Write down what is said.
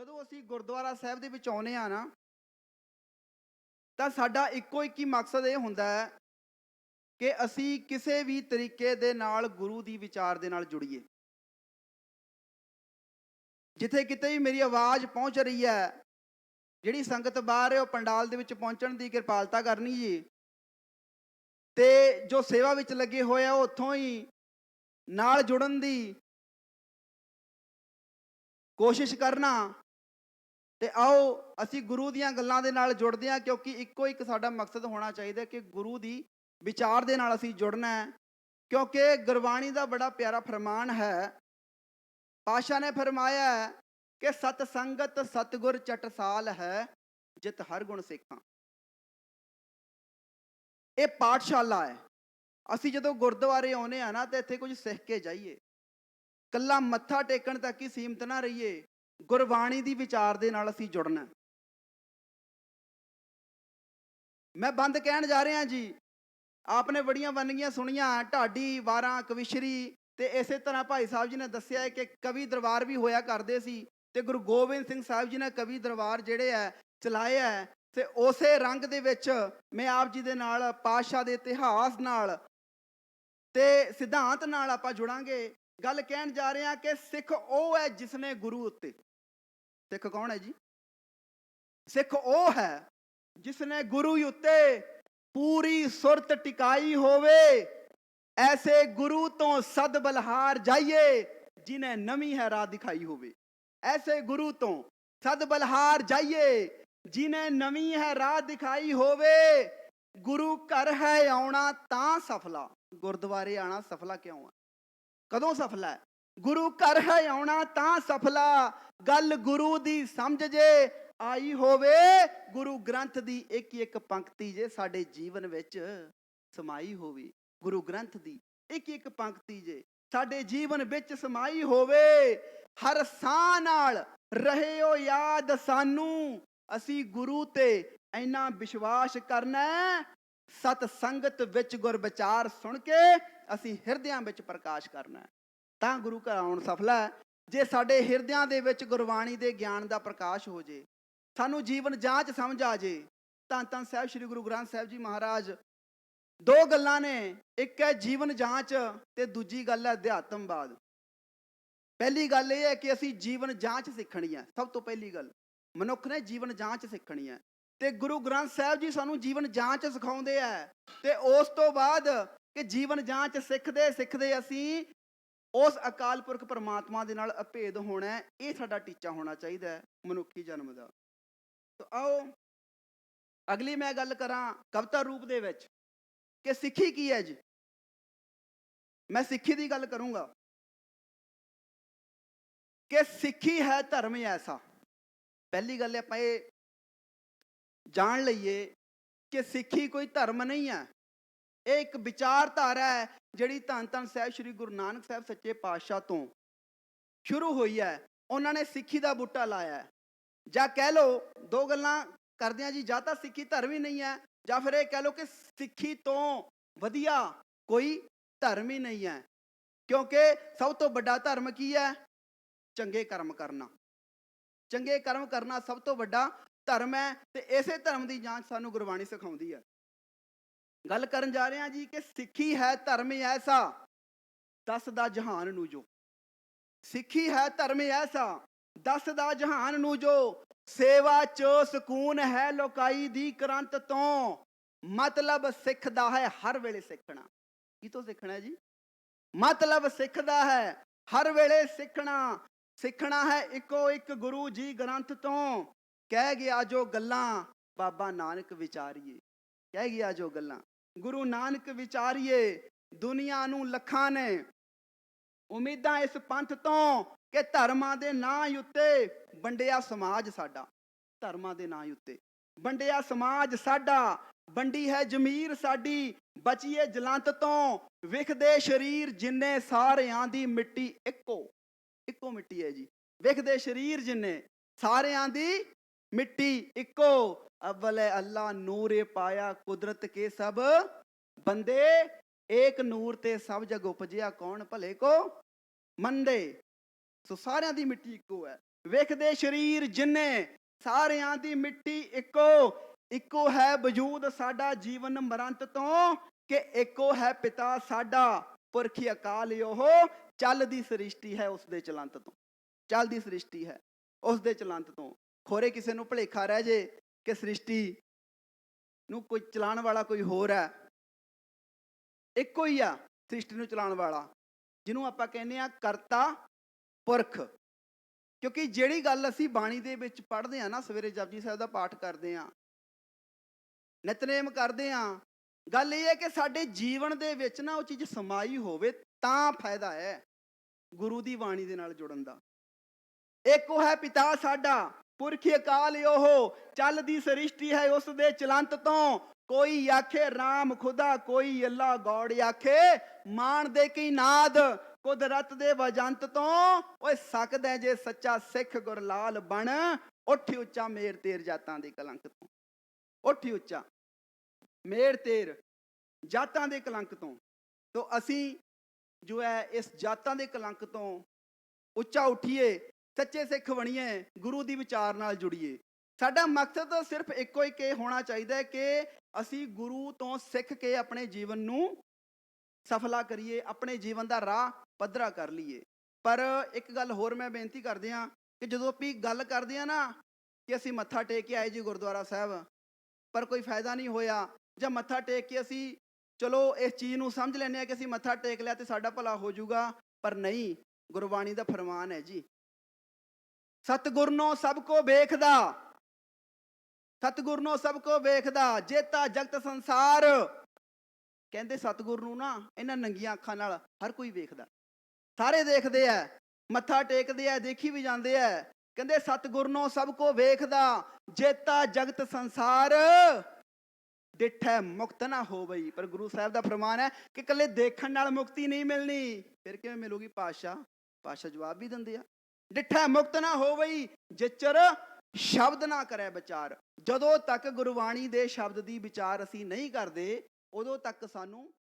ਜਦੋਂ ਅਸੀਂ ਗੁਰਦੁਆਰਾ ਸਾਹਿਬ ਦੇ ਵਿੱਚ ਆਉਨੇ ਆ ਨਾ, ਤਾਂ ਸਾਡਾ ਇੱਕੋ ਇੱਕ ਹੀ ਮਕਸਦ ਇਹ ਹੁੰਦਾ ਹੈ ਕਿ ਅਸੀਂ ਕਿਸੇ ਵੀ ਤਰੀਕੇ ਦੇ ਨਾਲ ਗੁਰੂ ਦੀ ਵਿਚਾਰ ਦੇ ਨਾਲ ਜੁੜੀਏ। ਜਿੱਥੇ ਕਿਤੇ ਵੀ ਮੇਰੀ ਆਵਾਜ਼ ਪਹੁੰਚ ਰਹੀ ਹੈ, ਜਿਹੜੀ ਸੰਗਤ ਬਾਹਰ ਹੈ, ਉਹ ਪੰਡਾਲ ਦੇ ਵਿੱਚ ਪਹੁੰਚਣ ਦੀ ਕਿਰਪਾਲਤਾ ਕਰਨੀ ਜੀ। ਤੇ ਜੋ ਸੇਵਾ ਵਿੱਚ ਲੱਗੇ ਹੋਏ ਆ, ਉਹ ਉੱਥੋਂ ਹੀ ਨਾਲ ਜੁੜਨ ਦੀ ਕੋਸ਼ਿਸ਼ ਕਰਨਾ ਤੇ ਆਓ ਅਸੀਂ ਗੁਰੂ ਦੀਆਂ ਗੱਲਾਂ ਦੇ ਨਾਲ ਜੁੜਦੇ ਹਾਂ, ਕਿਉਂਕਿ ਇੱਕੋ ਇੱਕ ਸਾਡਾ ਮਕਸਦ ਹੋਣਾ ਚਾਹੀਦਾ ਕਿ ਗੁਰੂ ਦੀ ਵਿਚਾਰ ਦੇ ਨਾਲ ਅਸੀਂ ਜੁੜਨਾ ਹੈ। ਕਿਉਂਕਿ ਗੁਰਬਾਣੀ ਦਾ ਬੜਾ ਪਿਆਰਾ ਫਰਮਾਨ ਹੈ ਪਾਸ਼ਾ ਨੇ ਫਰਮਾਇਆ ਹੈ ਕਿ ਸਤ ਸੰਗਤ ਸਤਗੁਰ ਚਟਸਾਲ ਹੈ, ਜਿਤ ਹਰ ਗੁਣ ਸਿੱਖਾਂ। ਇਹ ਪਾਠਸ਼ਾਲਾ ਹੈ। ਅਸੀਂ ਜਦੋਂ ਗੁਰਦੁਆਰੇ ਆਉਨੇ ਆ ਨਾ, ਤੇ ਇੱਥੇ ਕੁਝ ਸਿੱਖ ਕੇ ਜਾਈਏ। ਕੱਲਾ ਮੱਥਾ ਟੇਕਣ ਤੱਕ ਹੀ ਸੀਮਤ ਨਾ ਰਹੀਏ। ਗੁਰਬਾਣੀ ਦੀ ਵਿਚਾਰ ਦੇ ਨਾਲ ਅਸੀਂ ਜੁੜਨਾ। ਮੈਂ ਬੰਦ ਕਹਿਣ ਜਾ ਰਿਹਾ ਜੀ, ਆਪਨੇ ਬੜੀਆਂ ਵੰਨਗੀਆਂ ਸੁਣੀਆਂ, ਢਾਡੀ, ਵਾਰਾਂ, ਕਵਿਸ਼ਰੀ ਤੇ ਇਸੇ ਤਰ੍ਹਾਂ ਭਾਈ ਸਾਹਿਬ ਜੀ ਨੇ ਦੱਸਿਆ ਹੈ ਕਿ ਕਵੀ ਦਰਬਾਰ ਵੀ ਹੋਇਆ ਕਰਦੇ ਸੀ ਤੇ ਗੁਰੂ ਗੋਬਿੰਦ ਸਿੰਘ ਸਾਹਿਬ ਜੀ ਨੇ ਕਵੀ ਦਰਬਾਰ ਜਿਹੜੇ ਹੈ ਚਲਾਏ ਹੈ ਤੇ ਉਸੇ ਰੰਗ ਦੇ ਵਿੱਚ ਮੈਂ ਆਪ ਜੀ ਦੇ ਨਾਲ, ਪਾਤਸ਼ਾਹ ਦੇ ਇਤਿਹਾਸ ਨਾਲ ਤੇ ਸਿਧਾਂਤ ਨਾਲ ਆਪਾਂ ਜੁੜਾਂਗੇ। ਗੱਲ ਕਹਿਣ ਜਾ ਰਹੇ ਹਾਂ ਕਿ ਸਿੱਖ ਉਹ ਹੈ ਜਿਸਨੇ ਗੁਰੂ ਉੱਤੇ ਸਿੱਖ ਕੌਣ ਹੈ ਜੀ? ਸਿੱਖ ਉਹ ਹੈ ਜਿਸ ਨੇ ਗੁਰੂ ਉੱਤੇ ਪੂਰੀ ਸੁਰਤ ਟਿਕਾਈ ਹੋਵੇ, ਐਸੇ ਗੁਰੂ ਤੋਂ ਸਦ ਬਲਹਾਰ ਜਾਈਏ, ਜਿਨੇ ਨਵੀਂ ਹੈ ਰਾਹ ਦਿਖਾਈ ਹੋਵੇ। ਐਸੇ ਗੁਰੂ ਤੋਂ ਸਦ ਬਲਹਾਰ ਜਾਈਏ, ਜਿਨੇ ਨਵੀਂ ਹੈ ਰਾਹ ਦਿਖਾਈ ਹੋਵੇ। ਗੁਰੂ ਘਰ ਹੈ ਆਉਣਾ ਤਾਂ ਸਫਲਾ। ਗੁਰਦੁਆਰੇ ਆਣਾ ਸਫਲਾ ਕਿਉਂ ਹੈ ਕਦੋਂ ਸਫਲਾ ਹੈ? ਗੁਰੂ ਘਰ ਹੈ ਆਉਣਾ ਤਾਂ ਸਫਲਾ। ਗੱਲ ਗੁਰੂ ਦੀ ਸਮਝ ਜੇ ਆਈ ਹੋਵੇ, ਗੁਰੂ ਗ੍ਰੰਥ ਦੀ ਇੱਕ ਇੱਕ ਪੰਕਤੀ ਜੇ ਸਾਡੇ ਜੀਵਨ ਵਿੱਚ ਸਮਾਈ ਹੋਵੇ, ਗੁਰੂ ਗ੍ਰੰਥ ਦੀ ਇੱਕ ਇੱਕ ਪੰਕਤੀ ਜੇ ਸਾਡੇ ਜੀਵਨ ਵਿੱਚ ਸਮਾਈ ਹੋਵੇ, ਹਰ ਸਾਹ ਨਾਲ ਰਹੇ ਰਹਿਓ ਯਾਦ ਸਾਨੂੰ, ਅਸੀਂ ਗੁਰੂ ਤੇ ਇੰਨਾ ਵਿਸ਼ਵਾਸ ਕਰਨਾ ਸਤ ਸੰਗਤ ਵਿੱਚ ਗੁਰ ਵਿਚਾਰ ਸੁਣ ਕੇ ਅਸੀਂ ਹਿਰਦਿਆਂ ਵਿੱਚ ਪ੍ਰਕਾਸ਼ ਕਰਨਾ ਤਾਂ ਗੁਰੂ ਘਰ ਆਉਣ ਸਫਲਾ ਜੇ ਸਾਡੇ ਹਿਰਦਿਆਂ ਦੇ ਵਿੱਚ ਗੁਰਬਾਣੀ ਦੇ ਗਿਆਨ ਦਾ ਪ੍ਰਕਾਸ਼ ਹੋ ਜੇ, ਸਾਨੂੰ ਜੀਵਨ ਜਾਂਚ ਸਮਝ ਆ ਜੇ, ਤਾਂ ਤਾਂ ਸਾਹਿਬ ਸ੍ਰੀ ਗੁਰੂ ਗ੍ਰੰਥ ਸਾਹਿਬ ਜੀ ਮਹਾਰਾਜ ਦੋ ਗੱਲਾਂ ਨੇ, ਇੱਕ ਹੈ ਜੀਵਨ ਜਾਂਚ ਤੇ ਦੂਜੀ ਗੱਲ ਹੈ ਅਧਿਆਤਮਵਾਦ ਪਹਿਲੀ ਗੱਲ ਇਹ ਹੈ ਕਿ ਅਸੀਂ ਜੀਵਨ ਜਾਂਚ ਸਿੱਖਣੀ ਹੈ, ਸਭ ਤੋਂ ਪਹਿਲੀ ਗੱਲ। ਮਨੁੱਖ ਨੇ ਜੀਵਨ ਜਾਂਚ ਸਿੱਖਣੀ ਹੈ। ਤੇ ਗੁਰੂ ਗ੍ਰੰਥ ਸਾਹਿਬ ਜੀ ਸਾਨੂੰ ਜੀਵਨ ਜਾਂਚ ਸਿਖਾਉਂਦੇ ਆ ਤੇ ਉਸ ਤੋਂ ਬਾਅਦ ਕਿ ਜੀਵਨ ਜਾਂਚ ਸਿੱਖਦੇ ਸਿੱਖਦੇ ਅਸੀਂ ਉਸ ਅਕਾਲ ਪੁਰਖ ਪਰਮਾਤਮਾ ਦੇ ਨਾਲ ਅਭੇਦ ਹੋਣਾ ਹੈ, ਇਹ ਸਾਡਾ ਟੀਚਾ ਹੋਣਾ ਚਾਹੀਦਾ ਹੈ ਮਨੁੱਖੀ ਜਨਮ ਦਾ। ਤਾਂ ਆਓ, ਅਗਲੀ ਮੈਂ ਗੱਲ ਕਰਾਂ ਕਵਿਤਾ ਰੂਪ ਦੇ ਵਿੱਚ ਕਿ ਸਿੱਖੀ ਕੀ ਹੈ ਜੀ? ਮੈਂ ਸਿੱਖੀ ਦੀ ਗੱਲ ਕਰੂੰਗਾ। ਕਿ ਸਿੱਖੀ ਹੈ ਧਰਮ ਐਸਾ। ਪਹਿਲੀ ਗੱਲ ਆਪਾਂ ਇਹ ਜਾਣ ਲਈਏ ਕਿ ਸਿੱਖੀ ਕੋਈ ਧਰਮ ਨਹੀਂ ਹੈ। ਇਹ ਇੱਕ ਵਿਚਾਰਧਾਰਾ ਹੈ ਜਿਹੜੀ ਧੰਨ ਧੰਨ ਸਾਹਿਬ ਸ੍ਰੀ ਗੁਰੂ ਨਾਨਕ ਸਾਹਿਬ ਸੱਚੇ ਪਾਤਸ਼ਾਹ ਤੋਂ ਸ਼ੁਰੂ ਹੋਈ ਹੈ। ਉਹਨਾਂ ਨੇ ਸਿੱਖੀ ਦਾ ਬੂਟਾ ਲਾਇਆ ਹੈ। ਜਾਂ ਕਹਿ ਲਓ, ਦੋ ਗੱਲਾਂ ਕਰਦੇ ਆ ਜੀ, ਜਾਂ ਤਾਂ ਸਿੱਖੀ ਧਰਮ ਹੀ ਨਹੀਂ ਹੈ, ਜਾਂ ਫਿਰ ਇਹ ਕਹਿ ਲਓ ਕਿ ਸਿੱਖੀ ਤੋਂ ਵਧੀਆ ਕੋਈ ਧਰਮ ਹੀ ਨਹੀਂ ਹੈ। ਕਿਉਂਕਿ ਸਭ ਤੋਂ ਵੱਡਾ ਧਰਮ ਕੀ ਹੈ? ਚੰਗੇ ਕਰਮ ਕਰਨਾ। ਚੰਗੇ ਕਰਮ ਕਰਨਾ ਸਭ ਤੋਂ ਵੱਡਾ ਧਰਮ ਹੈ ਤੇ ਇਸੇ ਧਰਮ ਦੀ ਜਾਂਚ ਸਾਨੂੰ ਗੁਰਬਾਣੀ ਸਿਖਾਉਂਦੀ ਹੈ। ਗੱਲ ਕਰਨ ਜਾ ਰਹੇ ਹਾਂ ਜੀ ਕਿ ਸਿੱਖੀ ਹੈ ਧਰਮ ਐਸਾ, ਦੱਸਦਾ ਜਹਾਨ ਨੂੰ ਜੋ। ਸਿੱਖੀ ਹੈ ਧਰਮ ਐਸਾ, ਦੱਸਦਾ ਜਹਾਨ ਨੂੰ ਜੋ। ਸੇਵਾ ਚ ਸਕੂਨ ਹੈ ਲੋਕਾਈ ਦੀ ਕਰੰਤ ਤੋਂ। ਮਤਲਬ ਸਿੱਖਦਾ ਹੈ ਹਰ ਵੇਲੇ ਸਿੱਖਣਾ। ਕੀ ਤੋਂ ਸਿੱਖਣਾ ਜੀ? ਮਤਲਬ ਸਿੱਖਦਾ ਹੈ ਹਰ ਵੇਲੇ ਸਿੱਖਣਾ। ਸਿੱਖਣਾ ਹੈ ਇੱਕੋ ਇੱਕ ਗੁਰੂ ਜੀ ਗ੍ਰੰਥ ਤੋਂ। ਕਹਿ ਗਿਆ ਜੋ ਗੱਲਾਂ ਬਾਬਾ ਨਾਨਕ ਵਿਚਾਰੀਏ। ਕਹਿ ਗਿਆ ਜੋ ਗੱਲਾਂ। ਗੁਰੂ ਨਾਨਕ ਵਿਚਾਰੀਏ, ਦੁਨੀਆ ਨੂੰ ਲੱਖਾਂ ਨੇ। ਉਮੀਦਾਂ ਇਸ ਪੰਥ ਤੋਂ ਕਿ ਧਰਮਾਂ ਦੇ ਨਾਂ ਉੱਤੇ ਵੰਡਿਆ ਸਮਾਜ ਸਾਡਾ। ਧਰਮਾਂ ਦੇ ਨਾਂ ਉੱਤੇ ਵੰਡਿਆ ਸਮਾਜ ਸਾਡਾ। ਵੰਡੀ ਹੈ ਜ਼ਮੀਰ ਸਾਡੀ, ਬਚੀਏ ਜਲੰਤ ਤੋਂ। ਵਿਖਦੇ ਸਰੀਰ ਜਿੰਨੇ ਸਾਰਿਆਂ ਦੀ ਮਿੱਟੀ ਇੱਕੋ ਇੱਕੋ ਮਿੱਟੀ ਹੈ ਜੀ। ਵਿਖਦੇ ਸਰੀਰ ਜਿੰਨੇ ਸਾਰਿਆਂ ਦੀ ਮਿੱਟੀ ਇੱਕੋ। ਅਵਲ ਅੱਲਾ ਨੂਰੇ ਪਾਇਆ ਕੁਦਰਤ ਕੇ ਸਭ। ਬੰਦੇ ਏਕ ਨੂਰ ਤੇ ਸਭ ਜਗ ਉਪਜਿਆ ਕੌਣ ਭਲੇ ਕੋ? ਮੰਦੇ। ਸੋ ਸਾਰਿਆਂ ਦੀ ਮਿੱਟੀ ਇੱਕੋ ਹੈ। ਵੇਖਦੇ ਸਰੀਰ ਜਿੰਨੇ, ਸਾਰਿਆਂ ਦੀ ਮਿੱਟੀ ਇੱਕੋ। ਇੱਕੋ ਹੈ ਵਜੂਦ ਸਾਡਾ ਜੀਵਨ ਮਰੰਤ ਤੋਂ ਕਿ ਇੱਕੋ ਹੈ ਪਿਤਾ ਸਾਡਾ। ਪੁਰਖੀ ਅਕਾਲ ਉਹ, ਚੱਲਦੀ ਸ੍ਰਿਸ਼ਟੀ ਹੈ ਉਸ ਦੇ ਚਲੰਤ ਤੋਂ। ਚੱਲਦੀ ਸ੍ਰਿਸ਼ਟੀ ਹੈ ਉਸ ਦੇ ਚਲੰਤ ਤੋਂ। ਖੋਰੇ ਕਿਸੇ ਨੂੰ ਭੁਲੇਖਾ ਰਹਿ ਜੇ ਕਿ ਸ੍ਰਿਸ਼ਟੀ ਨੂੰ ਕੋਈ ਚਲਾਉਣ ਵਾਲਾ ਕੋਈ ਹੋਰ ਹੈ। ਇੱਕੋ ਹੀ ਆ ਸ੍ਰਿਸ਼ਟੀ ਨੂੰ ਚਲਾਉਣ ਵਾਲਾ, ਜਿਹਨੂੰ ਆਪਾਂ ਕਹਿੰਦੇ ਆ ਕਰਤਾ ਪੁਰਖ। ਕਿਉਂਕਿ ਜਿਹੜੀ ਗੱਲ ਅਸੀਂ ਬਾਣੀ ਦੇ ਵਿੱਚ ਪੜ੍ਹਦੇ ਆ ਨਾ, ਸਵੇਰੇ ਜਪਜੀ ਸਾਹਿਬ ਦਾ ਪਾਠ ਕਰਦੇ ਆ ਨਿਤਨੇਮ ਕਰਦੇ ਆ ਗੱਲ ਇਹ ਹੈ ਕਿ ਸਾਡੇ ਜੀਵਨ ਦੇ ਵਿੱਚ ਨਾ ਉਹ ਚੀਜ਼ ਸਮਾਈ ਹੋਵੇ ਤਾਂ ਫਾਇਦਾ ਹੈ ਗੁਰੂ ਦੀ ਬਾਣੀ ਦੇ ਨਾਲ ਜੁੜਨ ਦਾ। ਇੱਕ ਉਹ ਹੈ ਪਿਤਾ ਸਾਡਾ ਪੁਰਖ ਅਕਾਲ ਉਹ, ਚੱਲਦੀ ਸ੍ਰਿਸ਼ਟੀ ਹੈ ਉਸ ਦੇ ਚਲੰਤ ਤੋਂ। ਕੋਈ ਆਖੇ RAM ਖੁਦਾ, ਕੋਈ ਅੱਲਾ ਗੋੜ ਆਖੇ, ਮਾਣ ਦੇ ਕੀ ਨਾਦ? ਕੁਦਰਤ ਦੇ ਵਜੰਤ ਤੋਂ। ਓਏ, ਸਕਦਾ ਜੇ ਸੱਚਾ ਸਿੱਖ ਗੁਰਲਾਲ ਬਣ, ਉੱਠ ਉੱਚਾ ਮੇਰ ਤੇਰ ਜਾਤਾਂ ਦੇ ਕਲੰਕ ਤੋਂ। ਉੱਠ ਉੱਚਾ ਮੇਰ ਤੇਰ ਜਾਤਾਂ ਦੇ ਕਲੰਕ ਤੋਂ। ਤੋਂ ਅਸੀਂ ਜੋ ਹੈ, ਇਸ ਜਾਤਾਂ ਦੇ ਕਲੰਕ ਤੋਂ ਉੱਚਾ ਉਠੀਏ ਸੱਚੇ ਸਿੱਖ ਬਣੀਏ, ਗੁਰੂ ਦੀ ਵਿਚਾਰ ਨਾਲ ਜੁੜੀਏ। ਸਾਡਾ ਮਕਸਦ ਸਿਰਫ ਇੱਕੋ ਹੀ ਕਿ ਹੋਣਾ ਚਾਹੀਦਾ ਹੈ ਕਿ ਅਸੀਂ ਗੁਰੂ ਤੋਂ ਸਿੱਖ ਕੇ ਆਪਣੇ ਜੀਵਨ ਨੂੰ ਸਫਲਾ ਕਰੀਏ, ਆਪਣੇ ਜੀਵਨ ਦਾ ਰਾਹ ਪੱਧਰਾ ਕਰ ਲਈਏ। ਪਰ ਇੱਕ ਗੱਲ ਹੋਰ ਮੈਂ ਬੇਨਤੀ ਕਰਦੇ ਹਾਂ ਕਿ ਜਦੋਂ ਆਪਾਂ ਗੱਲ ਕਰਦੇ ਹਾਂ ਨਾ ਕਿ ਅਸੀਂ ਮੱਥਾ ਟੇਕ ਕੇ ਆਏ ਜੀ ਗੁਰਦੁਆਰਾ ਸਾਹਿਬ, ਪਰ ਕੋਈ ਫਾਇਦਾ ਨਹੀਂ ਹੋਇਆ ਜਾਂ ਮੱਥਾ ਟੇਕ ਕੇ ਅਸੀਂ ਚਲੋ ਇਸ ਚੀਜ਼ ਨੂੰ ਸਮਝ ਲੈਂਦੇ ਆ ਕਿ ਅਸੀਂ ਮੱਥਾ ਟੇਕ ਲਿਆ ਤੇ ਸਾਡਾ ਭਲਾ ਹੋ ਜਾਊਗਾ, ਪਰ ਨਹੀਂ, ਗੁਰਬਾਣੀ ਦਾ ਫਰਮਾਨ ਹੈ ਜੀ। ਸਤਿਗੁਰ ਨੂੰ ਸਭ ਕੋ ਵੇਖਦਾ। ਸਤਿਗੁਰ ਨੂੰ ਸਭ ਕੋ ਵੇਖਦਾ, ਜੇਤਾ ਜਗਤ ਸੰਸਾਰ। ਕਹਿੰਦੇ ਸਤਿਗੁਰ ਨੂੰ ਨਾ ਇਹਨਾਂ ਨੰਗੀਆਂ ਅੱਖਾਂ ਨਾਲ ਹਰ ਕੋਈ ਵੇਖਦਾ। ਸਾਰੇ ਦੇਖਦੇ ਆ ਮੱਥਾ ਟੇਕਦੇ ਆ ਦੇਖੀ ਵੀ ਜਾਂਦੇ ਆ ਕਹਿੰਦੇ ਸਤਿਗੁਰ ਨੂੰ ਸਭ ਕੋ ਵੇਖਦਾ, ਜੇਤਾ ਜਗਤ ਸੰਸਾਰ। ਡਿਠੈ ਮੁਕਤ ਨਾ ਹੋਵਈ। ਪਰ ਗੁਰੂ ਸਾਹਿਬ ਦਾ ਫਰਮਾਨ ਹੈ ਕਿ ਕੱਲੇ ਦੇਖਣ ਨਾਲ ਮੁਕਤੀ ਨਹੀਂ ਮਿਲਣੀ। ਫਿਰ ਕਿਵੇਂ ਮਿਲੂਗੀ? ਪਾਸ਼ਾ ਪਾਸ਼ਾ ਜਵਾਬ ਵੀ ਦਿੰਦੇ ਆ। ਡਿੱਠਾ ਮੁਕਤ ਨਾ ਹੋਵਈ, ਜਿਚਰ ਸ਼ਬਦ ਨਾ ਕਰੇ ਵਿਚਾਰ। ਜਦੋਂ ਤੱਕ ਗੁਰਬਾਣੀ ਦੇ ਸ਼ਬਦ ਦੀ ਵਿਚਾਰ ਅਸੀਂ ਨਹੀਂ ਕਰਦੇ, ਉਦੋਂ ਤੱਕ ਸਾਨੂੰ